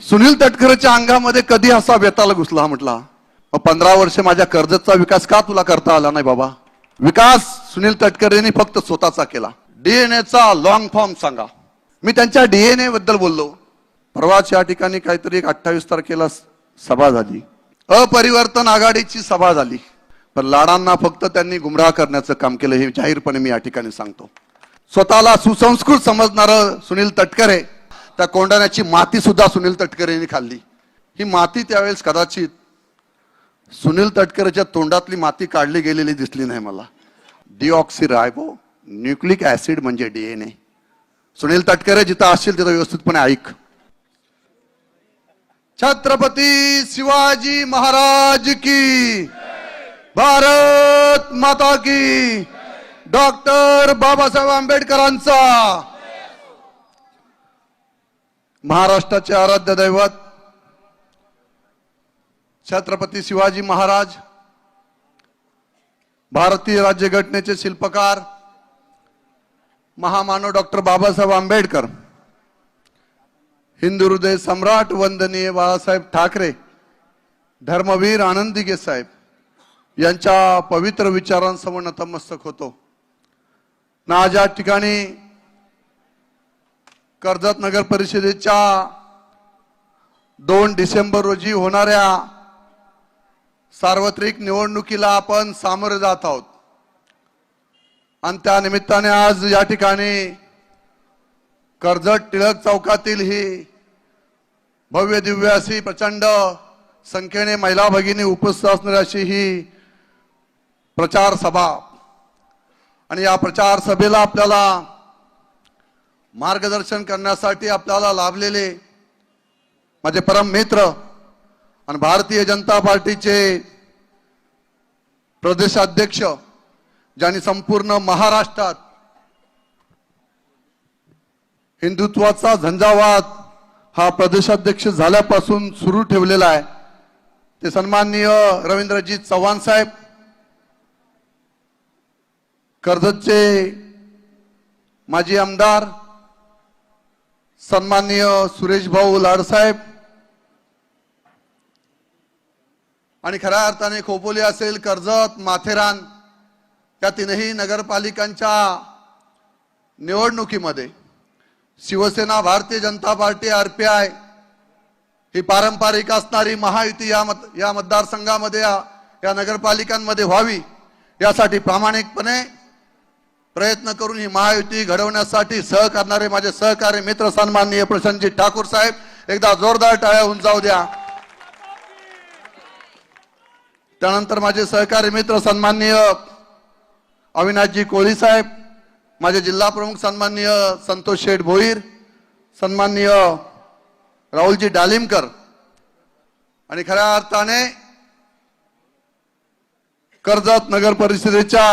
सुनील तटकरेच्या अंगामध्ये कधी असा बेताला घुसला म्हटला? पंधरा वर्ष माझ्या कर्जतचा विकास का तुला करता आला नाही बाबा? विकास सुनील तटकरेंनी फक्त स्वतःचा केला. डीएनएचा लॉंग फॉर्म सांगा. मी त्यांच्या डीएनए बद्दल बोललो. परवाच या ठिकाणी काहीतरी एक अठ्ठावीस तारखेला सभा झाली. अपरिवर्तन आघाडीची सभा झाली. पण लाडांना फक्त त्यांनी गुमराह करण्याचं काम केलं हे जाहीरपणे मी या ठिकाणी सांगतो. स्वतःला सुसंस्कृत समजणार सुनील तटकरे त्या कोंडाण्याची माती सुद्धा सुनील तटकरेंनी खाल्ली. ही माती त्यावेळेस कदाचित सुनील तटकरेच्या तोंडातली माती काढली गेलेली दिसली नाही मला. डिऑक्सी रायबो न्यूक्लिक ऍसिड म्हणजे डीएनए सुनील तटकरे जिथं असतील तिथं व्यवस्थितपणे ऐक. छत्रपती शिवाजी महाराज की भारत माता की. डॉक्टर बाबासाहेब आंबेडकरांचा महाराष्ट्राचे आराध्य दैवत छत्रपती शिवाजी महाराज भारतीय राज्यघटनेचे शिल्पकार महामानव डॉक्टर बाबासाहेब आंबेडकर हिंदू हृदय सम्राट वंदनीय बाळासाहेब ठाकरे धर्मवीर आनंदिगे साहेब यांच्या पवित्र विचारांसमोर नतमस्तक होतो. ना आज या ठिकाणी कर्जत नगर परिषदेच्या दोन डिसेंबर रोजी होणाऱ्या सार्वत्रिक निवडणुकीला आपण सामोरे जात आहोत. आणि त्या निमित्ताने आज या ठिकाणी कर्जत टिळक चौकातील ही भव्य दिव्य अशी प्रचंड संख्येने महिला भगिनी उपस्थित असणारी अशी ही प्रचार सभा आणि या प्रचार सभेला आपल्याला मार्गदर्शन करण्यासाठी आपल्याला लाभलेले माझे परम मित्र आणि भारतीय जनता पार्टीचे प्रदेशाध्यक्ष ज्यांनी संपूर्ण महाराष्ट्रात हिंदुत्वाचा झंझावात हा प्रदेशाध्यक्ष झाल्यापासून सुरू ठेवलेला आहे. ते सन्माननीय रवींद्रजीत चव्हाण साहेब कर्जतचे माजी आमदार सन्माननीय सुरेश भाऊ लाडसाहेब आणि खऱ्या अर्थाने खोपोली असेल कर्जत माथेरान या तीनही नगरपालिकांच्या निवडणुकीमध्ये Shivsena Bharatiya Janata party R P I ही पारंपरिक असणारी महायुती या मत या मतदारसंघामध्ये या नगरपालिकांमध्ये व्हावी यासाठी प्रामाणिकपणे प्रयत्न करून ही महायुती घडवण्यासाठी सह करणारे माझे सहकारी मित्र सन्माननीय प्रशांतजी ठाकूर साहेब एकदा जोरदार टाळ्या होऊन जाऊ द्या. त्यानंतर माझे सहकारी मित्र सन्माननीय अविनाशजी कोळी साहेब माझे जिल्हा प्रमुख सन्माननीय संतोष शेठ भोईर सन्माननीय राहुलजी डालिमकर. आणि खऱ्या अर्थाने कर्जत नगर परिषदेच्या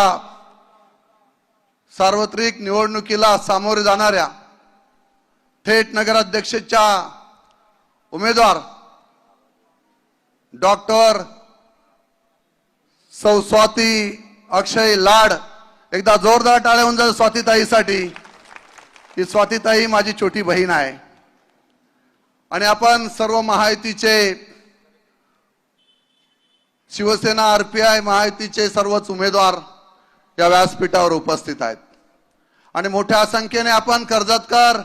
सार्वत्रिक निवडणुकीला सामोरे जाणाऱ्या थेट नगराध्यक्षेच्या उमेदवार डॉक्टर सौ स्वाती अक्षय लाड. एकदा जोरदार टाळ्या होऊन जाईल स्वातीताईसाठी. ही स्वातीताई माझी छोटी बहीण आहे. आणि आपण सर्व महायुतीचे शिवसेना आरपीआय महायुतीचे सर्वच उमेदवार या व्यासपीठावर उपस्थित आहेत. आणि मोठ्या संख्येने आपण कर्जतकार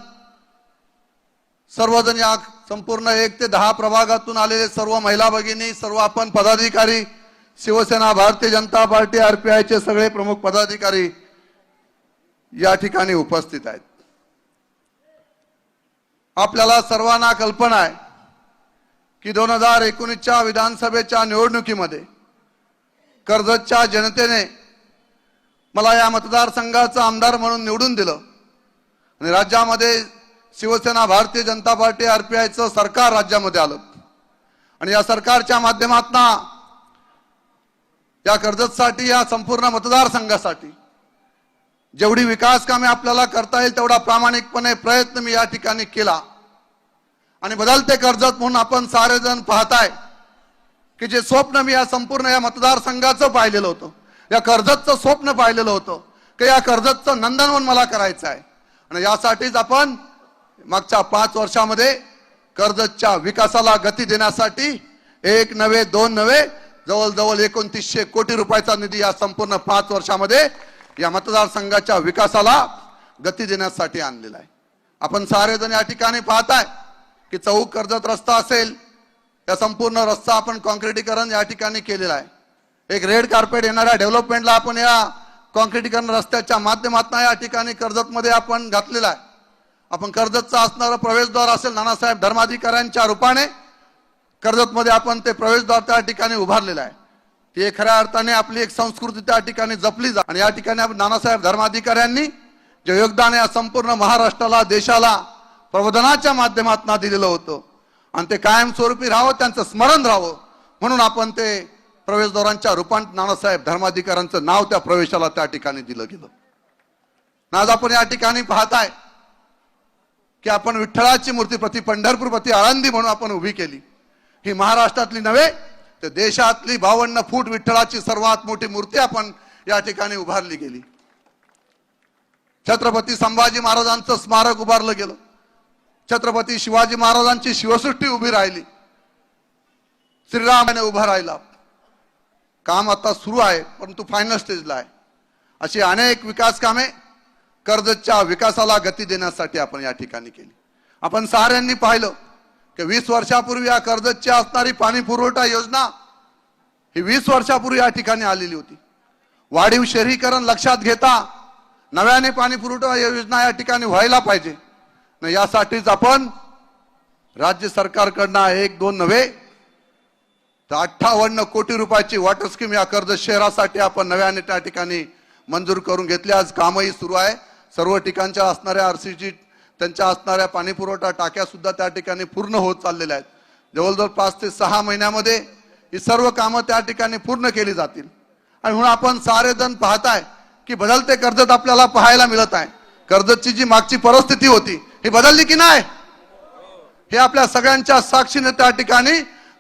सर्वजण या संपूर्ण एक ते दहा प्रभागातून आलेले सर्व महिला भगिनी सर्व आपण पदाधिकारी शिवसेना भारतीय जनता पार्टी आरपीआयचे सगळे प्रमुख पदाधिकारी या ठिकाणी उपस्थित आहेत. आपल्याला सर्वांना कल्पना आहे की दोन हजार एकोणीसच्या विधानसभेच्या निवडणुकीमध्ये कर्जतच्या जनतेने मला या मतदारसंघाचा आमदार म्हणून निवडून दिलं. आणि राज्यामध्ये Shiv Sena Bharatiya Janata Party R P आयचं सरकार राज्यामध्ये आलं. आणि या सरकारच्या माध्यमातना या कर्जतसाठी या संपूर्ण मतदारसंघासाठी जेवढी विकास कामे आपल्याला करता येईल तेवढा प्रामाणिकपणे प्रयत्न मी या ठिकाणी केला. आणि बदलते कर्जत म्हणून आपण सारेजण पाहताय की जे स्वप्न मी या संपूर्ण या मतदारसंघाचं पाहिलेलं होतं. या कर्जतचं स्वप्न पाहिलेलं होतं. की या कर्जतचं नंदनवन मला करायचं आहे. आणि यासाठीच आपण मागच्या पाच वर्षामध्ये कर्जतच्या विकासाला गती देण्यासाठी एक नव्हे दोन नव्हे जवळजवळ एकोणतीसशे कोटी रुपयाचा निधी या संपूर्ण पाच वर्षामध्ये या मतदारसंघाच्या विकासाला गती देण्यासाठी आणलेला आहे. आपण सारेजण या ठिकाणी पाहताय की चौक कर्जत रस्ता असेल या संपूर्ण रस्ता आपण कॉन्क्रिटीकरण या ठिकाणी केलेला आहे. एक रेड कार्पेट येणाऱ्या डेव्हलपमेंटला आपण या कॉन्क्रिटीकरण रस्त्याच्या माध्यमातून या ठिकाणी कर्जतमध्ये आपण घातलेला आहे. आपण कर्जतचा असणारं प्रवेशद्वार असेल नानासाहेब धर्माधिकाऱ्यांच्या रूपाने कर्जतमध्ये आपण ते प्रवेशद्वार त्या ठिकाणी उभारलेलं आहे. ती खऱ्या अर्थाने आपली एक संस्कृती त्या ठिकाणी जपली जा आणि या ठिकाणी आपण नानासाहेब धर्माधिकाऱ्यांनी जे योगदान या संपूर्ण महाराष्ट्राला देशाला प्रबोधनाच्या माध्यमातून दिलेलं होतं. आणि ते कायमस्वरूपी राहावं त्यांचं स्मरण राहावं. म्हणून आपण ते प्रवेशद्वारांच्या रूपांत नानासाहेब धर्माधिकाऱ्यांचं नाव त्या प्रवेशाला त्या ठिकाणी दिलं गेलं. आज आपण या ठिकाणी पाहताय की आपण विठ्ठलाची मूर्ती प्रति पंढरपूर प्रति आळंदी म्हणून आपण उभी केली. ही महाराष्ट्रातली नव्हे तर देशातली बावन्न फूट विठ्ठलाची सर्वात मोठी मूर्ती आपण या ठिकाणी उभारली गेली. छत्रपती संभाजी महाराजांचं स्मारक उभारलं गेलं. छत्रपती शिवाजी महाराजांची शिवसृष्टी उभी राहिली. श्रीरामाने उभा राहिला. काम आता सुरू आहे परंतु फायनल स्टेजला आहे. अशी अनेक विकास कामे कर्जतच्या विकासाला गती देण्यासाठी आपण या ठिकाणी केली. आपण साऱ्यांनी पाहिलं की वीस वर्षापूर्वी या कर्जतची असणारी पाणी पुरवठा योजना ही वीस वर्षापूर्वी या ठिकाणी आलेली होती. वाढीव शहरीकरण लक्षात घेता नव्याने पाणी पुरवठा योजना या ठिकाणी व्हायला पाहिजे. न यासाठीच आपण राज्य सरकारकडनं एक दोन नव्हे तर अठ्ठावन्न कोटी रुपयाची वॉटर स्कीम या कर्जत शहरासाठी आपण नव्याने त्या ठिकाणी मंजूर करून घेतली. आज कामही सुरू आहे. सर्व ठिकाणच्या असणाऱ्या आर सीची त्यांच्या असणाऱ्या पाणीपुरवठा टाक्यासुद्धा त्या ठिकाणी पूर्ण होत चाललेल्या आहेत. जवळजवळ पाच ते सहा महिन्यामध्ये ही सर्व कामं त्या ठिकाणी पूर्ण केली जातील. आणि म्हणून आपण सारे जण पाहताय की बदलते कर्जत आपल्याला पाहायला मिळत आहे. कर्जतची जी मागची परिस्थिती होती ही बदलली की नाही? हे आपल्या सगळ्यांच्या साक्षीने त्या ठिकाणी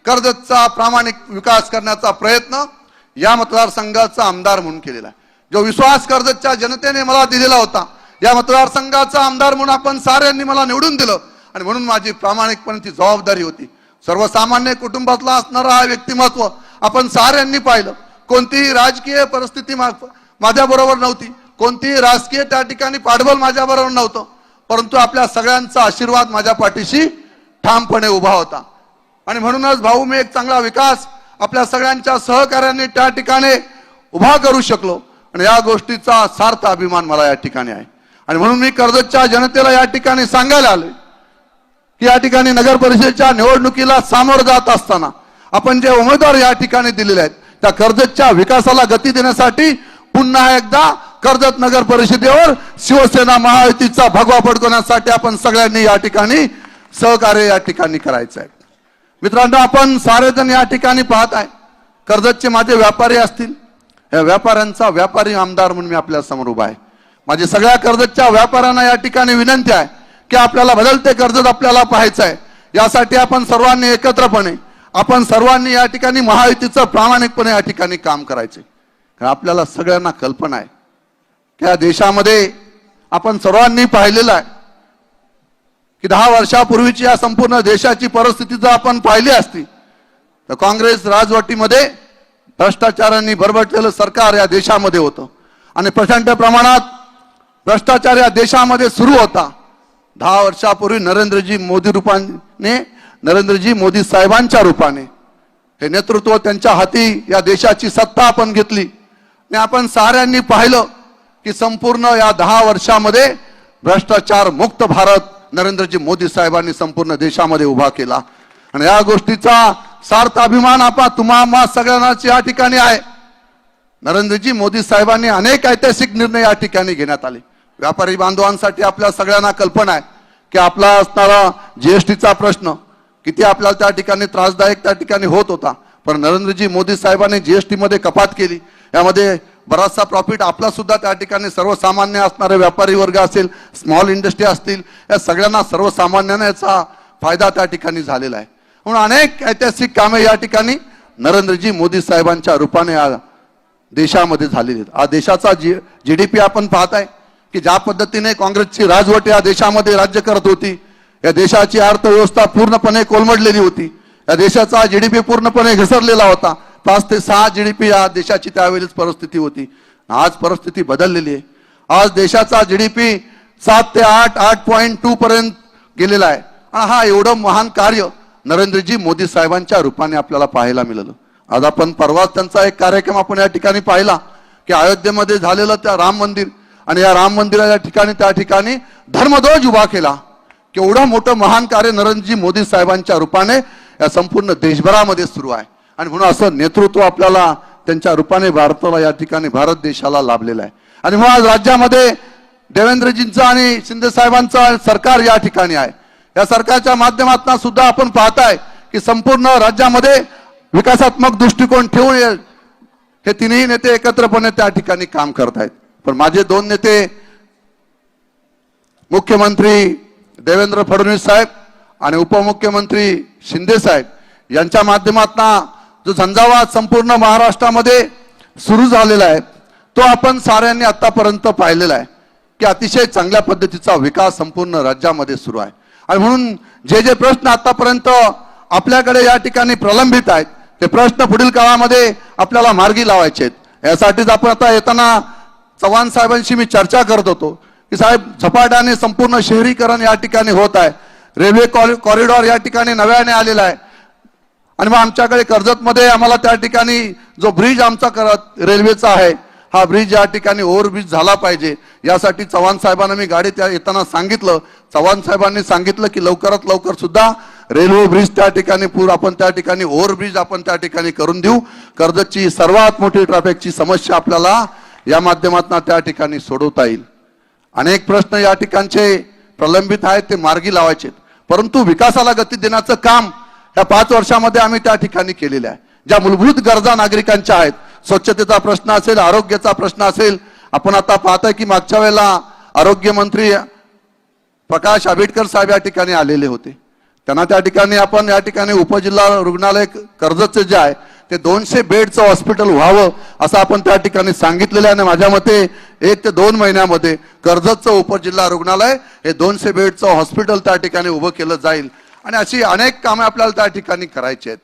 कर्जतचा प्रामाणिक विकास करण्याचा प्रयत्न या मतदारसंघाचा आमदार म्हणून केलेला आहे. जो विश्वास कर्जतच्या जनतेने मला दिलेला होता या मतदारसंघाचा आमदार म्हणून आपण साऱ्यांनी मला निवडून दिलं आणि म्हणून माझी प्रामाणिकपणे ती जबाबदारी होती. सर्वसामान्य कुटुंबातला असणारा हा व्यक्तिमत्व आपण साऱ्यांनी पाहिलं. कोणतीही राजकीय परिस्थिती माझ्याबरोबर नव्हती. कोणतीही राजकीय त्या ठिकाणी पाठबळ माझ्याबरोबर नव्हतं. परंतु आपल्या सगळ्यांचा आशीर्वाद माझ्या पाठीशी ठामपणे उभा होता. आणि म्हणूनच भाऊ मी एक चांगला विकास आपल्या सगळ्यांच्या सहकार्याने त्या ठिकाणी उभा करू शकलो. आणि या गोष्टीचा सार्थ अभिमान मला या ठिकाणी आहे. आणि म्हणून मी कर्जतच्या जनतेला या ठिकाणी सांगायला आले की या ठिकाणी नगर परिषदेच्या निवडणुकीला सामोरं जात असताना आपण जे उमेदवार या ठिकाणी दिलेले आहेत त्या कर्जतच्या विकासाला गती देण्यासाठी पुन्हा एकदा कर्जत नगर परिषदेवर शिवसेना महायुतीचा भगवा फडकवण्यासाठी आपण सगळ्यांनी या ठिकाणी सहकार्य या ठिकाणी करायचं आहे. मित्रांनो आपण सारेजण या ठिकाणी पाहत आहे. कर्जतचे माझे व्यापारी असतील. या व्यापाऱ्यांचा व्यापारी आमदार म्हणून मी आपल्यासमोर उभा आहे. माझे सगळ्या कर्जतच्या व्यापाऱ्यांना या ठिकाणी विनंती आहे की आपल्याला बदलते कर्जत आपल्याला पाहायचं आहे. यासाठी आपण सर्वांनी एकत्रपणे आपण सर्वांनी या ठिकाणी महायुतीचं प्रामाणिकपणे या ठिकाणी काम करायचे. कारण आपल्याला सगळ्यांना कल्पना आहे. त्या या देशामध्ये आपण सर्वांनी पाहिलेलं आहे. की दहा वर्षापूर्वीची या संपूर्ण देशाची परिस्थिती जर आपण पाहिली असती तर काँग्रेस राजवटीमध्ये भ्रष्टाचारांनी भरभटलेलं सरकार या देशामध्ये होतं. आणि प्रचंड प्रमाणात भ्रष्टाचार या देशामध्ये सुरू होता. दहा वर्षापूर्वी नरेंद्रजी मोदी रूपाने नरेंद्रजी मोदी साहेबांच्या रूपाने. हे नेतृत्व त्यांच्या हाती या देशाची सत्ता आपण घेतली. आणि आपण साऱ्यांनी पाहिलं की संपूर्ण या दहा वर्षामध्ये भ्रष्टाचार मुक्त भारत नरेंद्रजी मोदी साहेबांनी संपूर्ण देशामध्ये उभा केला. आणि या गोष्टीचा सार्थ अभिमान आपा तुम्हा सगळ्यांनाच या ठिकाणी आहे. नरेंद्रजी मोदी साहेबांनी अनेक ऐतिहासिक निर्णय या ठिकाणी घेण्यात आले. व्यापारी बांधवांसाठी आपल्या सगळ्यांना कल्पना आहे की आपला असणारा जीएसटीचा प्रश्न किती आपल्याला त्या ठिकाणी त्रासदायक त्या ठिकाणी होत होता. पण नरेंद्रजी मोदी साहेबांनी जीएसटी मध्ये कपात केली. यामध्ये बराचसा प्रॉफिट आपला सुद्धा त्या ठिकाणी सर्वसामान्य असणारे व्यापारी वर्ग असेल स्मॉल इंडस्ट्री असतील या सगळ्यांना सर्वसामान्यांना याचा फायदा त्या ठिकाणी झालेला आहे. म्हणून अनेक ऐतिहासिक कामे या ठिकाणी नरेंद्रजी मोदी साहेबांच्या रूपाने या देशामध्ये झालेली आहेत. आज देशाचा जी जी डी पी आपण पाहताय की ज्या पद्धतीने काँग्रेसची राजवट या देशामध्ये राज्य करत होती या देशाची अर्थव्यवस्था पूर्णपणे कोलमडलेली होती या देशाचा जी डी पी पूर्णपणे घसरलेला होता पाच ते सहा जी डीपी या देशाची त्यावेळेस परिस्थिती होती. आज परिस्थिती बदललेली आहे. आज देशाचा जीडीपी सात ते आठ आठ पॉईंट टू पर्यंत गेलेला आहे. आणि हा एवढं महान कार्य नरेंद्रजी मोदी साहेबांच्या रूपाने आपल्याला पाहायला मिळालं. आज आपण परवाच त्यांचा एक कार्यक्रम आपण या ठिकाणी पाहिला की अयोध्येमध्ये झालेलं त्या राम मंदिर आणि या राम मंदिराच्या ठिकाणी त्या ठिकाणी धर्मध्वज उभा केला. केवढं मोठं महान कार्य नरेंद्रजी मोदी साहेबांच्या रूपाने या संपूर्ण देशभरामध्ये सुरू आहे. आणि म्हणून असं नेतृत्व आपल्याला त्यांच्या रूपाने भारताला या ठिकाणी भारत देशाला लाभलेलं आहे. आणि म्हणून आज राज्यामध्ये देवेंद्रजींचं आणि शिंदे साहेबांचं सरकार या ठिकाणी आहे. या सरकारच्या माध्यमातून सुद्धा आपण पाहताय की संपूर्ण राज्यामध्ये विकासात्मक दृष्टिकोन ठेवून हे- हे तिन्ही नेते एकत्रपणे त्या ठिकाणी काम करतायत पण माझे दोन नेते मुख्यमंत्री देवेंद्र फडणवीस साहेब आणि उपमुख्यमंत्री शिंदे साहेब यांच्या माध्यमातून जो झंझावात संपूर्ण महाराष्ट्रामध्ये सुरू झालेला आहे तो आपण साऱ्यांनी आतापर्यंत पाहिलेला आहे की अतिशय चांगल्या पद्धतीचा विकास संपूर्ण राज्यामध्ये सुरू आहे. आणि म्हणून जे जे प्रश्न आतापर्यंत आपल्याकडे या ठिकाणी प्रलंबित आहेत ते प्रश्न पुढील काळामध्ये आपल्याला मार्गी लावायचे आहेत. यासाठीच आपण आता येताना चव्हाण साहेबांशी मी चर्चा करत होतो की साहेब झपाट्याने संपूर्ण शहरीकरण या ठिकाणी होत आहे. रेल्वे कॉरि- कॉरिडॉर या ठिकाणी नव्याने आलेला आहे. आणि मग आमच्याकडे कर्जतमध्ये आम्हाला त्या ठिकाणी जो ब्रिज आमचा करत रेल्वेचा आहे हा ब्रिज या ठिकाणी ओव्हरब्रिज झाला पाहिजे. यासाठी चव्हाण साहेबांना मी गाडी त्या येताना सांगितलं. चव्हाण साहेबांनी सांगितलं की लवकरात लवकर सुद्धा रेल्वे ब्रिज त्या ठिकाणी पूर आपण त्या ठिकाणी ओव्हरब्रिज आपण त्या ठिकाणी करून देऊ. कर्जतची सर्वात मोठी ट्रॅफिकची समस्या आपल्याला या माध्यमातून त्या ठिकाणी सोडवता येईल. अनेक प्रश्न या ठिकाणचे प्रलंबित आहेत ते मार्गी लावायचे परंतु विकासाला गती देण्याचं काम या पाच वर्षामध्ये आम्ही त्या ठिकाणी केलेल्या आहे. ज्या मूलभूत गरजा नागरिकांच्या आहेत स्वच्छतेचा प्रश्न असेल आरोग्याचा प्रश्न असेल आपण आता पाहताय की मागच्या वेळेला आरोग्यमंत्री प्रकाश आंबेडकर साहेब या ठिकाणी आलेले होते. त्यांना त्या ठिकाणी आपण या ठिकाणी उपजिल्हा रुग्णालय कर्जतचं जे आहे ते दोनशे बेडचं हॉस्पिटल व्हावं असं आपण त्या ठिकाणी सांगितलेलं आहे. आणि माझ्या मते एक ते दोन महिन्यामध्ये कर्जतचं उपजिल्हा रुग्णालय हे दोनशे बेडचं हॉस्पिटल त्या ठिकाणी उभं केलं जाईल. आणि अशी अनेक कामे आपल्याला त्या ठिकाणी करायची आहेत.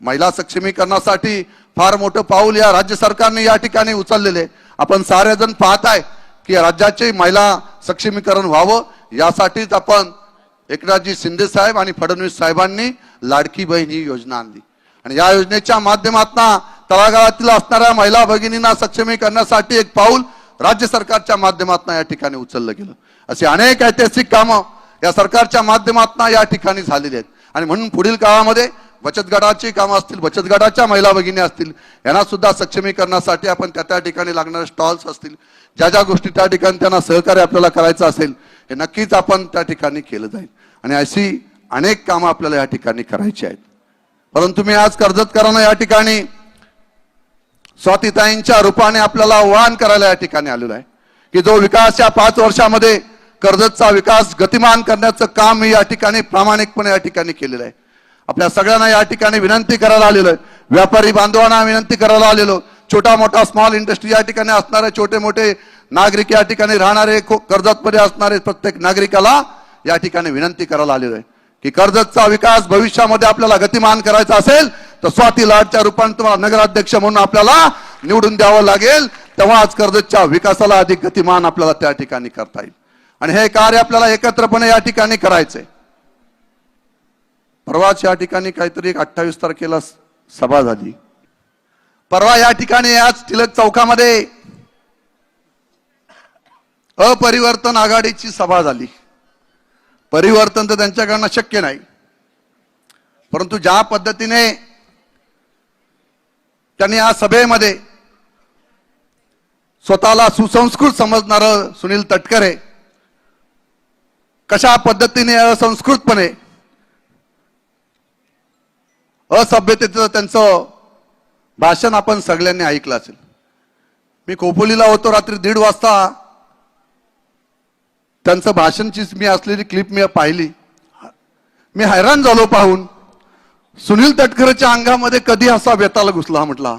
महिला सक्षमीकरणासाठी फार मोठं पाऊल या राज्य सरकारने या ठिकाणी उचललेले. आपण सारेजण पाहताय की राज्याचे महिला सक्षमीकरण व्हावं यासाठीच आपण एकनाथजी शिंदे साहेब आणि फडणवीस साहेबांनी लाडकी बहीण ही योजना आणली. आणि या योजनेच्या माध्यमातून तळागाळातील असणाऱ्या महिला भगिनींना सक्षमी करण्यासाठी एक पाऊल राज्य सरकारच्या माध्यमातून या ठिकाणी उचललं गेलं. असे अनेक ऐतिहासिक कामं या सरकारच्या माध्यमातून या ठिकाणी झालेले आहेत. आणि म्हणून पुढील काळामध्ये बचत गटाची कामं असतील बचत गटाच्या महिला भगिनी असतील यांना सुद्धा सक्षमीकरणासाठी आपण त्या त्या ठिकाणी लागणारे स्टॉल्स असतील ज्या ज्या गोष्टी त्या ठिकाणी त्यांना सहकार्य आपल्याला करायचं असेल हे नक्कीच आपण त्या ठिकाणी केलं जाईल. आणि अशी अनेक कामं आपल्याला या ठिकाणी करायची आहेत. परंतु मी आज कर्जतकरांना या ठिकाणी स्वातीताईंच्या रूपाने आपल्याला आव्हान करायला या ठिकाणी आलेलो आहे की जो विकास या पाच वर्षामध्ये कर्जतचा विकास गतिमान करण्याचं काम मी या ठिकाणी प्रामाणिकपणे या ठिकाणी केलेलं आहे. आपल्या सगळ्यांना या ठिकाणी विनंती करायला आलेलो आहे. व्यापारी बांधवांना विनंती करायला आलेलो छोटा मोठा स्मॉल इंडस्ट्री या ठिकाणी असणारे छोटे मोठे नागरिक या ठिकाणी राहणारे कर्जतमध्ये असणारे प्रत्येक नागरिकाला या ठिकाणी विनंती करायला आलेलो आहे. की कर्जतचा विकास भविष्यामध्ये आपल्याला गतिमान करायचा असेल तर स्वाती लाडच्या रूपाने तुम्हाला नगराध्यक्ष म्हणून आपल्याला निवडून द्यावं लागेल. तेव्हाच कर्जतच्या विकासाला अधिक गतिमान आपल्याला त्या ठिकाणी करता येईल. आणि हे कार्य आपल्याला एकत्रपणे या ठिकाणी करायचंय. परवाच या ठिकाणी काहीतरी एक अठ्ठावीस तारखेला सभा झाली. परवा या ठिकाणी आज टिळक चौकामध्ये अपरिवर्तन आघाडीची सभा झाली. परिवर्तन तर त्यांच्याकडनं शक्य नाही. परंतु ज्या पद्धतीने त्यांनी या सभेमध्ये स्वतःला सुसंस्कृत समजणार सुनील तटकरे कशा पद्धतीने असंस्कृतपणे असभ्यतेचं त्यांचं भाषण आपण सगळ्यांनी ऐकलं असेल. मी खोपोलीला होतो रात्री दीड वाजता. त्यांचं भाषणचीच मी असलेली क्लिप मी पाहिली. मी हैराण झालो पाहून. सुनील तटकरेच्या अंगामध्ये कधी असा वेताला घुसला म्हटला.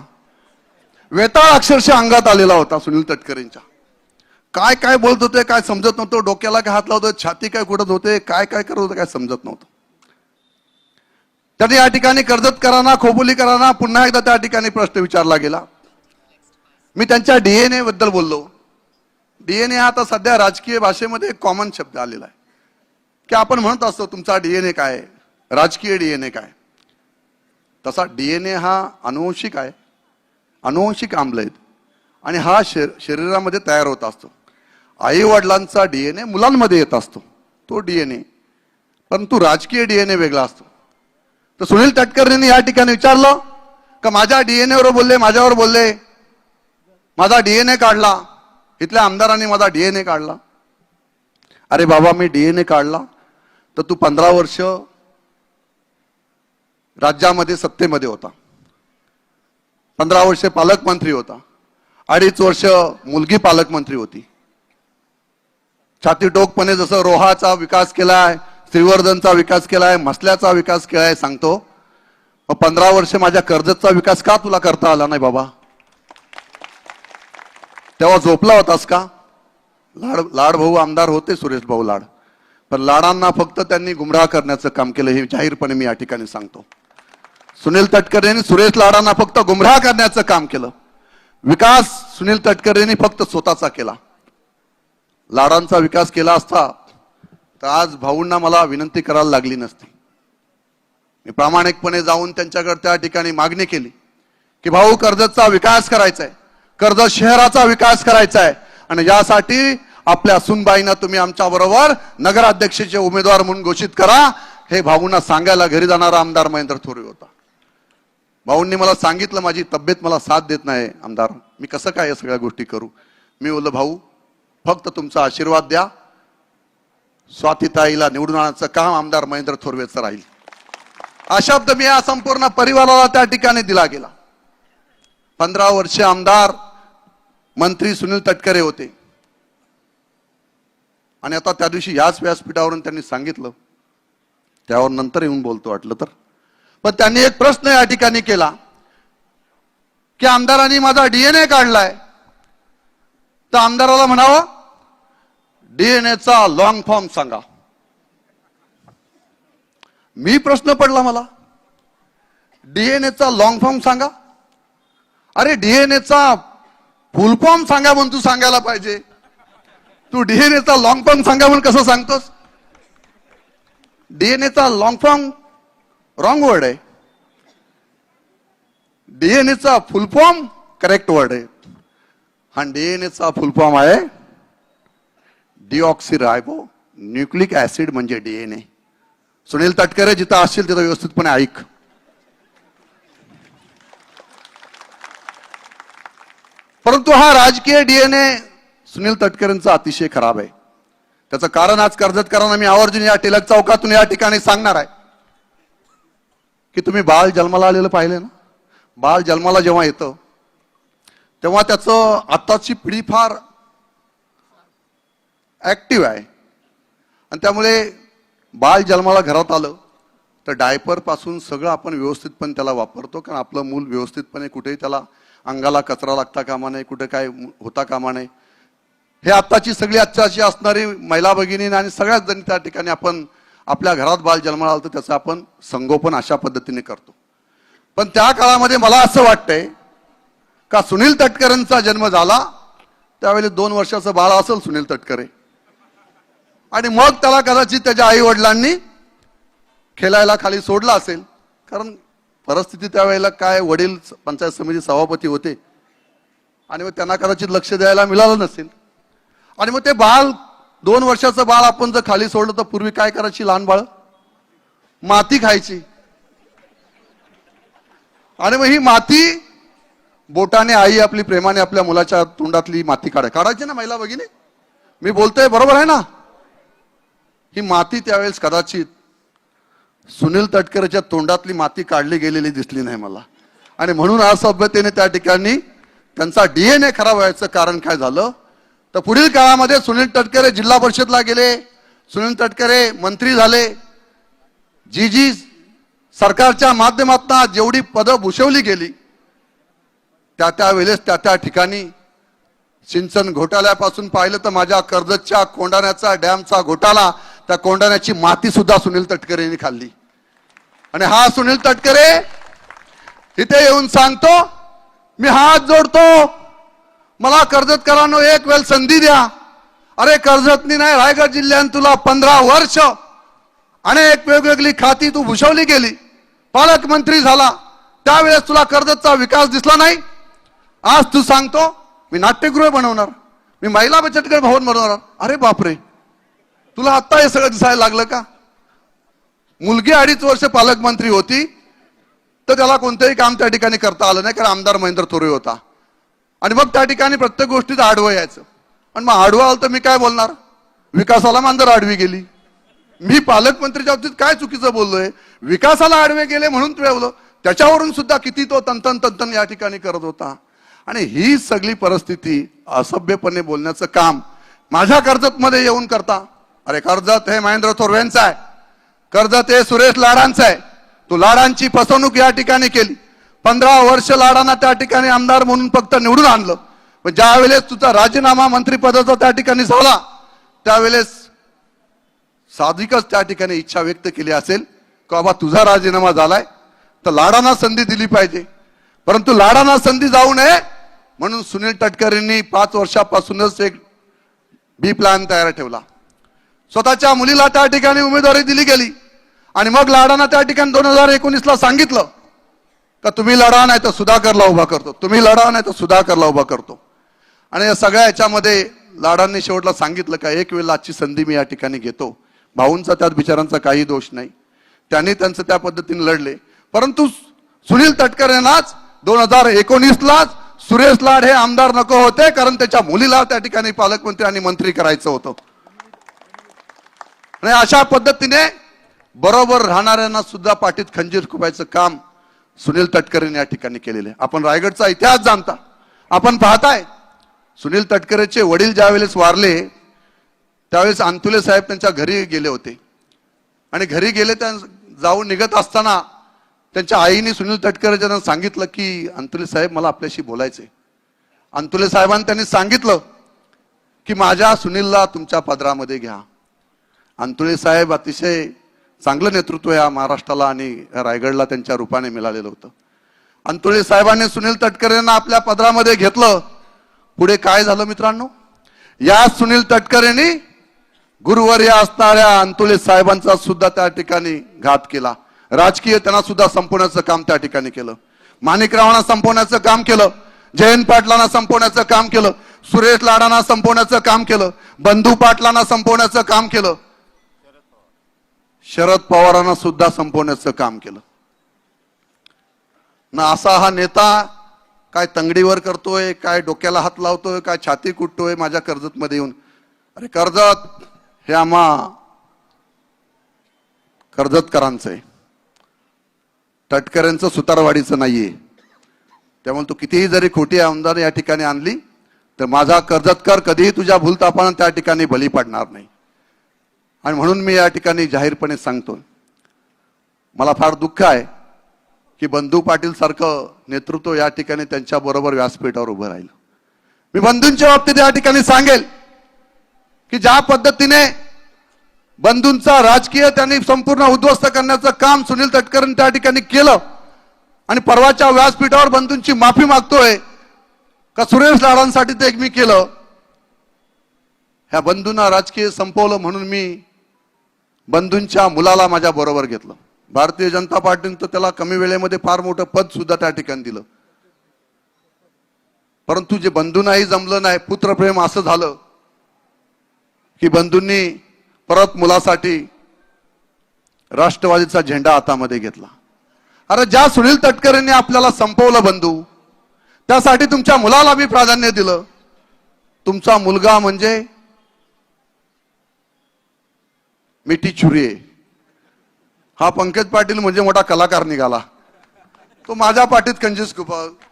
वेताळ अक्षरशः अंगात आलेला होता सुनील तटकरेंच्या. काय काय बोलत होते काय समजत नव्हतं. डोक्याला काय हात लावतोय छाती काय कुठत होते काय काय करत होते काय समजत नव्हतं. त्याने या ठिकाणी कर्जतकरांना कराना पुन्हा एकदा त्या ठिकाणी प्रश्न विचारला गेला. मी त्यांच्या डीएनए बद्दल बोललो. डीएनए हा आता सध्या राजकीय भाषेमध्ये एक कॉमन शब्द आलेला आहे. की आपण म्हणत असतो तुमचा डीएनए काय राजकीय डीएनए काय तसा डीएनए हा अनुवंशिक आहे. अनुवंशिक आम्ल आहेत. आणि हा शरीरामध्ये तयार होत असतो. आई वडिलांचा डीएनए मुलांमध्ये येत असतो. तो डीएनए परंतु राजकीय डीएनए वेगळा असतो. तर सुनील तटकरेंनी या ठिकाणी विचारलं का माझ्या डीएनए वर बोलले माझ्यावर बोलले? माझा डीएनए काढला. इथल्या आमदारांनी माझा डीएनए काढला. अरे बाबा मी डीएनए काढला. तर तू पंधरा वर्ष राज्यामध्ये सत्तेमध्ये होता. पंधरा वर्ष पालकमंत्री होता. अडीच वर्ष मुलगी पालकमंत्री होती. छातीटोकपणे जसं रोहाचा विकास केला आहे श्रीवर्धनचा विकास केला आहे मसल्याचा विकास केला आहे सांगतो. मग पंधरा वर्ष माझ्या कर्जतचा विकास का तुला करता आला नाही बाबा? तेव्हा झोपला होतास का? लाड लाड भाऊ आमदार होते सुरेश भाऊ लाड. पण लाडांना फक्त त्यांनी गुमराह करण्याचं काम केलं हे जाहीरपणे मी या ठिकाणी सांगतो. सुनील तटकरे यांनी सुरेश लाडांना फक्त गुमराह करण्याचं काम केलं. विकास सुनील तटकरेंनी फक्त स्वतःचा केला. लाडांचा विकास केला असता तर आज भाऊंना मला विनंती करायला लागली नसती. मी प्रामाणिकपणे जाऊन त्यांच्याकडे त्या ठिकाणी मागणी केली की भाऊ कर्जतचा विकास करायचा आहे कर्जत शहराचा विकास करायचा आहे आणि यासाठी आपल्या सुनबाईंना तुम्ही आमच्या बरोबर नगराध्यक्षाचे उमेदवार म्हणून घोषित करा. हे भाऊंना सांगायला घरी जाणारा आमदार महेंद्र थोरे होता. भाऊंनी मला सांगितलं माझी तब्येत मला साथ देत नाही आमदार. मी कसं काय या सगळ्या गोष्टी करू? मी बोललो भाऊ फक्त तुमचा आशीर्वाद द्या. स्वातीताईला निवडून आणण्याचं काम आमदार महेंद्र थोरवेचं राहील. हा शब्द मी या संपूर्ण परिवाराला त्या ठिकाणी दिला गेला. पंधरा वर्ष आमदार मंत्री सुनील तटकरे होते. आणि आता त्या दिवशी याच व्यासपीठावरून त्यांनी सांगितलं. त्यावर नंतर येऊन बोलतो वाटलं तर. पण त्यांनी एक प्रश्न या ठिकाणी केला. की आमदारांनी माझा डीएनए काढलाय. तर आमदाराला म्हणावं डीएनएचा लॉंग फॉर्म सांगा. मी प्रश्न पडला मला. डीएनएचा लॉंग फॉर्म सांगा. अरे डीएनएचा फुल फॉर्म सांगा म्हणून तू सांगायला पाहिजे. तू डीएनएचा लॉंग फॉर्म सांगा म्हणून कसं सांगतोस? डीएनएचा लॉंग फॉर्म रॉंग वर्ड आहे. डीएनएचा फुल फॉर्म करेक्ट वर्ड आहे. हा डीएनएचा फुल फॉर्म आहे डिऑक्सिरायबो न्यूक्लिक ऍसिड म्हणजे डीएनए सुनील तटकरे जिथं असतील तिथं व्यवस्थितपणे ऐक. परंतु हा राजकीय डीएनए सुनील तटकरेंचा अतिशय खराब आहे. त्याचं कारण आज कर्जतकरांना मी आवर्जून या टिलक चौकातून या ठिकाणी सांगणार आहे. की तुम्ही बाळ जन्माला आलेलं पाहिलं ना? बाळ जन्माला जेव्हा येतं तेव्हा त्याचं आत्ताची पिढी फार ॲक्टिव्ह आहे. आणि त्यामुळे बाळ जन्माला घरात आलं तर डायपरपासून सगळं आपण व्यवस्थितपणे त्याला वापरतो कारण आपलं मूल व्यवस्थितपणे कुठेही त्याला अंगाला कचरा लागता कामा नये कुठे काय होता कामा नये. हे आत्ताची सगळी आजच्याशी असणारी महिला भगिनी आणि सगळ्याच जणी त्या ठिकाणी आपण आपल्या घरात बाल जन्माला आलं तर त्याचं आपण संगोपन अशा पद्धतीने करतो. पण त्या काळामध्ये मला असं वाटतंय का सुनील तटकरेंचा जन्म झाला त्यावेळी दोन वर्षाचं बाळ असेल सुनील तटकरे. आणि मग त्याला कदाचित त्याच्या आई वडिलांनी खेळायला खाली सोडला असेल. कारण परिस्थिती त्यावेळेला काय वडील पंचायत समिती सभापती होते. आणि मग त्यांना कदाचित लक्ष द्यायला मिळालं नसेल. आणि मग ते बाळ दोन वर्षाचं बाळ आपण जर खाली सोडलं तर पूर्वी काय करायची लहान बाळ? माती खायची. आणि मग ही माती बोटाने आई आपली प्रेमाने आपल्या मुलाच्या तोंडातली माती काढाय काढायची ना महिला भगिनी? मी बोलतोय बरोबर आहे ना? ही माती त्यावेळेस कदाचित सुनील तटकरेच्या तोंडातली माती काढली गेलेली दिसली नाही मला. आणि म्हणून असभ्यतेने त्या ठिकाणी त्यांचा डीएनए खराब व्हायचं कारण काय झालं? तर पुढील काळामध्ये सुनील तटकरे जिल्हा परिषदला गेले. सुनील तटकरे मंत्री झाले. जी जी सरकारच्या माध्यमातून जेवढी पदं भूषवली गेली त्या त्या वेळेस त्या त्या ठिकाणी सिंचन घोटाळ्यापासून पाहिलं तर माझ्या कर्जतच्या कोंडाण्याचा डॅमचा घोटाळा त्या कोंडाण्याची माती सुद्धा सुनील तटकरेंनी खाल्ली. आणि हा सुनील तटकरे इथे येऊन सांगतो मी हात जोडतो. मला कर्जतकरांनो एक वेळ संधी द्या. अरे कर्जतनी नाही रायगड जिल्ह्यात तुला पंधरा वर्ष अनेक वेगवेगळी खाती तू भूषवली गेली. पालकमंत्री झाला. त्यावेळेस तुला कर्जतचा विकास दिसला नाही. आज तू सांगतो मी नाट्यगृह बनवणार. मी महिला बचतगट भवन बनवणार. अरे बापरे. तुला आत्ता हे सगळं दिसायला लागलं का? मुलगी अडीच वर्ष पालकमंत्री होती तर त्याला कोणतंही काम त्या ठिकाणी करता आलं नाही कारण आमदार महेंद्र थोरे होता. आणि मग त्या ठिकाणी प्रत्येक गोष्टीत आडवं यायचं. आणि मग आडवं आलं तर मी काय बोलणार? विकासाला मांजर आडवी गेली. मी पालकमंत्रीच्या बाबतीत काय चुकीचं बोललोय? विकासाला आडवे गेले म्हणून तुळवलं. त्याच्यावरून सुद्धा किती तो तंतन तंतन या ठिकाणी करत होता. आणि ही सगळी परिस्थिती असभ्यपणे बोलण्याचं काम माझ्या कर्जतमध्ये येऊन करता. अरे कर्जत हे महेंद्र थोरवेंचं आहे. कर्जत हे सुरेश लाडांचं आहे. तू लाडांची फसवणूक या ठिकाणी केली. पंधरा वर्ष लाडांना त्या ठिकाणी आमदार म्हणून फक्त निवडून आणलं. पण ज्या वेळेस तुझा राजीनामा मंत्रिपदाचा त्या ठिकाणी झाला त्यावेळेस साधिकच त्या ठिकाणी इच्छा व्यक्त केली असेल की बाबा तुझा राजीनामा झालाय? तर लाडांना संधी दिली पाहिजे. परंतु लाडांना संधी जाऊ नये म्हणून सुनील तटकरेंनी पाच वर्षापासूनच एक बी प्लॅन तयार ठेवला. स्वतःच्या मुलीला त्या ठिकाणी उमेदवारी दिली गेली. आणि मग लाडांना त्या ठिकाणी दोन हजार एकोणीसला सांगितलं का तुम्ही लढा नाही तर सुधाकरला उभा करतो. तुम्ही लढा नाही तर सुधाकरला उभा करतो. आणि या सगळ्या याच्यामध्ये लाडांनी शेवटला सांगितलं का एक वेळेला आजची संधी मी या ठिकाणी घेतो. भाऊंचा त्यात बिचारांचा काही दोष नाही. त्यांनी त्यांचं त्या पद्धतीने लढले. परंतु सुनील तटकर यांनाच दोन हजार एकोणीसलाच सुरेश लाड हे आमदार नको होते कारण त्याच्या मुलीला त्या ठिकाणी पालकमंत्री आणि मंत्री करायचं होतं. आणि अशा पद्धतीने बरोबर राहणाऱ्यांना सुद्धा पाठीत खंजीर खुपायचं काम सुनील तटकरेने या ठिकाणी केलेले आहे. आपण रायगडचा इतिहास जाणता. आपण पाहताय सुनील तटकरेचे वडील ज्यावेळेस वारले त्यावेळेस अंतुले साहेब त्यांच्या घरी गेले होते. आणि घरी गेले त्या जाऊन निघत असताना त्यांच्या आईने सुनील तटकरे सांगितलं की अंतुले साहेब मला आपल्याशी बोलायचे अंतुले साहेबांनी त्यांनी सांगितलं की माझ्या सुनीलला तुमच्या पदरामध्ये घ्या. अंतुळे साहेब अतिशय चांगलं नेतृत्व या महाराष्ट्राला आणि रायगडला त्यांच्या रूपाने मिळालेलं होतं. अंतुळे साहेबांनी सुनील तटकरे यांना आपल्या पदरामध्ये घेतलं. पुढे काय झालं मित्रांनो? या सुनील तटकरेंनी गुरुवर्य असणाऱ्या अंतुळे साहेबांचा सुद्धा त्या ठिकाणी घात केला. राजकीय त्यांना सुद्धा संपवण्याचं काम त्या ठिकाणी केलं. माणिकरावांना संपवण्याचं काम केलं. जयंत पाटलांना संपवण्याचं काम केलं. सुरेश लाडांना संपवण्याचं काम केलं. बंधू पाटलांना संपवण्याचं काम केलं. शरद पवारांना सुद्धा संपवण्याचं काम केलं. ना असा हा नेता काय तंगडीवर करतोय काय डोक्याला हात लावतोय काय छाती कुटतोय माझ्या कर्जतमध्ये येऊन. अरे कर्जत हे आम्हा कर्जतकरांचं आहे तटकऱ्यांचं सुतारवाडीचं नाहीये. त्यामुळे तू कितीही जरी खोटी आमदार या ठिकाणी आणली तर माझा कर्जतकर कधीही तुझ्या भूलतापानं त्या ठिकाणी बली पडणार नाही. आणि म्हणून मी या ठिकाणी जाहीरपणे सांगतो मला फार दुःख आहे की बंधू पाटील सारखं नेतृत्व या ठिकाणी त्यांच्याबरोबर व्यासपीठावर उभं राहिलं. मी बंधूंच्या बाबतीत या ठिकाणी सांगेल की ज्या पद्धतीने बंधूंचा राजकीय त्यांनी संपूर्ण उद्ध्वस्त करण्याचं काम सुनील तटकरेंनी त्या ठिकाणी केलं आणि परवाच्या व्यासपीठावर बंधूंची माफी मागतोय का सुरेश लाडांसाठी ते एक मी केलं ह्या बंधूंना राजकीय संपवलं म्हणून मी बंधूंच्या मुलाला माझ्या बरोबर घेतलं. भारतीय जनता पार्टीनं तर त्याला कमी वेळेमध्ये फार मोठं पद सुद्धा त्या ठिकाणी दिलं. परंतु जे बंधूंनाही जमलं नाही पुत्रप्रेम असं झालं की बंधूंनी परत मुलासाठी राष्ट्रवादीचा झेंडा हातामध्ये घेतला. अरे ज्या सुनील तटकरेंनी आपल्याला संपवलं बंधू त्यासाठी तुमच्या मुलाला मी प्राधान्य दिलं. तुमचा मुलगा म्हणजे मिठी छुरी हा पंकज पाटील म्हणजे मोठा कलाकार निघाला. तो माझ्या पाठीत कंजूस खूप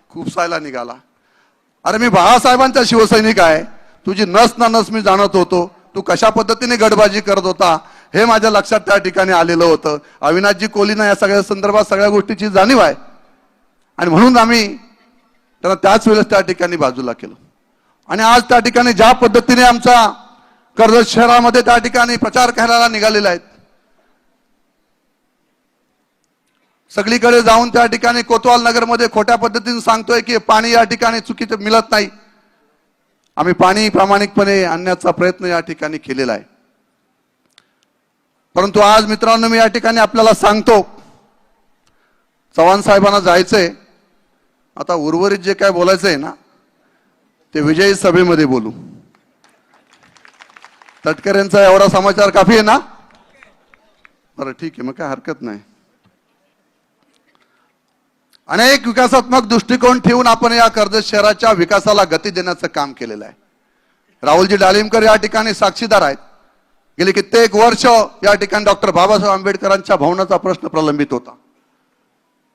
खुपसायला निघाला. अरे मी बाळासाहेबांचा शिवसैनिक आहे. तुझी नस ना नस मी जाणत होतो. तू कशा पद्धतीने गडबाजी करत होता हे माझ्या लक्षात त्या ठिकाणी आलेलं होतं. अविनाशजी कोलीना या सगळ्या संदर्भात सगळ्या गोष्टीची जाणीव आहे. आणि म्हणून आम्ही त्यांना त्याच वेळेस त्या ठिकाणी बाजूला केलं. आणि आज त्या ठिकाणी ज्या पद्धतीने आमचा कर्जत शहरामध्ये त्या ठिकाणी प्रचार करायला निघालेला आहेत. सगळीकडे जाऊन त्या ठिकाणी कोतवाल नगरमध्ये खोट्या पद्धतीने सांगतोय की पाणी या ठिकाणी चुकीचं मिळत नाही. आम्ही पाणी प्रामाणिकपणे आणण्याचा प्रयत्न या ठिकाणी केलेला आहे. परंतु आज मित्रांनो मी या ठिकाणी आपल्याला सांगतो चव्हाण साहेबांना जायचंय. आता उर्वरित जे काय बोलायचं आहे ना ते विजयी सभेमध्ये बोलू. तटकरेंचा एवढा समाचार काफी आहे ना? बरं ठीक आहे मग काय हरकत नाही. अनेक विकासात्मक दृष्टिकोन ठेवून आपण या कर्जत शहराच्या विकासाला गती देण्याचं काम केलेलं आहे. राहुलजी डालिमकर या ठिकाणी साक्षीदार आहेत. गेली कित्येक वर्ष या ठिकाणी डॉक्टर बाबासाहेब आंबेडकरांच्या भवनाचा प्रश्न प्रलंबित होता.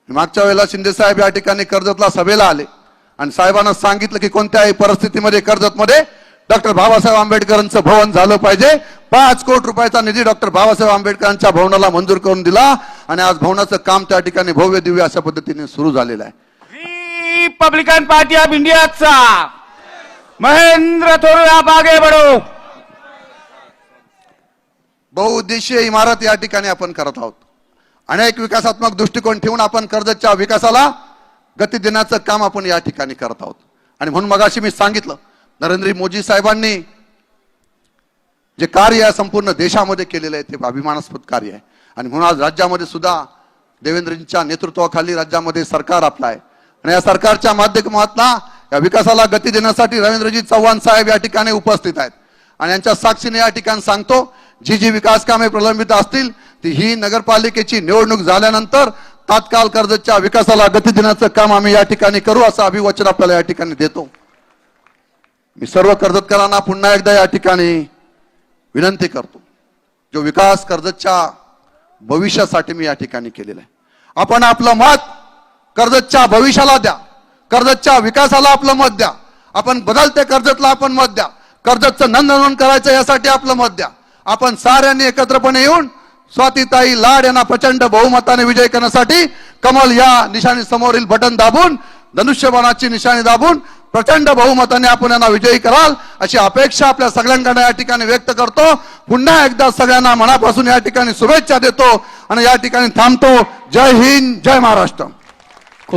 मागच्या वेळेला शिंदे साहेब या ठिकाणी कर्जतला सभेला आले आणि साहेबांना सांगितलं की कोणत्याही परिस्थितीमध्ये कर्जतमध्ये डॉक्टर बाबासाहेब आंबेडकरांचं भवन झालं पाहिजे. पाच कोटी रुपयाचा निधी डॉक्टर बाबासाहेब आंबेडकरांच्या भवनाला मंजूर करून दिला आणि आज भवनाचं काम त्या ठिकाणी भव्य दिव्य अशा पद्धतीने सुरू झालेलं आहे. रिपब्लिकन पार्टी ऑफ इंडियाचा महेंद्र आप आगे बढ़ो बहुउद्देशीय इमारत या ठिकाणी आपण करत आहोत. अनेक विकासात्मक दृष्टिकोन ठेवून आपण कर्जतच्या विकासाला गती देण्याचं काम आपण या ठिकाणी करत आहोत. आणि म्हणून मगाशी मी सांगितलं नरेंद्र मोदी साहेबांनी जे कार्य आहे संपूर्ण देशामध्ये केलेलं आहे ते अभिमानास्पद कार्य आहे. आणि म्हणून आज राज्यामध्ये सुद्धा देवेंद्रजींच्या नेतृत्वाखाली राज्यामध्ये सरकार आपलं आहे. आणि या सरकारच्या माध्यमातला या विकासाला गती देण्यासाठी रवींद्रजी चव्हाण साहेब या ठिकाणी उपस्थित आहेत. आणि यांच्या साक्षीने या ठिकाणी सांगतो जी जी विकास कामे प्रलंबित असतील ती ही नगरपालिकेची निवडणूक झाल्यानंतर तात्काळ कर्जच्या विकासाला गती देण्याचं काम आम्ही या ठिकाणी करू असं अभिवचन आपल्याला या ठिकाणी देतो. मी सर्व कर्जतकरांना पुन्हा एकदा या ठिकाणी विनंती करतो. जो विकास कर्जतच्या भविष्यासाठी मी या ठिकाणी केलेला आहे. आपण आपलं मत कर्जतच्या भविष्याला द्या. कर्जतच्या विकासाला आपलं मत द्या. आपण बदलते कर्जतला आपण मत द्या. कर्जतचं नंदनवन करायचं यासाठी आपलं मत द्या. आपण साऱ्यांनी एकत्रपणे येऊन स्वातीताई लाड यांना प्रचंड बहुमताने विजय करण्यासाठी कमल या निशाणी समोरील बटन दाबून धनुष्यबाणाची निशाणी दाबून प्रचंड बहुमताने आपण यांना विजयी कराल अशी अपेक्षा आपल्या सगळ्यांकडे या ठिकाणी व्यक्त करतो. पुन्हा एकदा सगळ्यांना मनापासून या ठिकाणी शुभेच्छा देतो आणि या ठिकाणी थांबतो. जय हिंद जय महाराष्ट्र.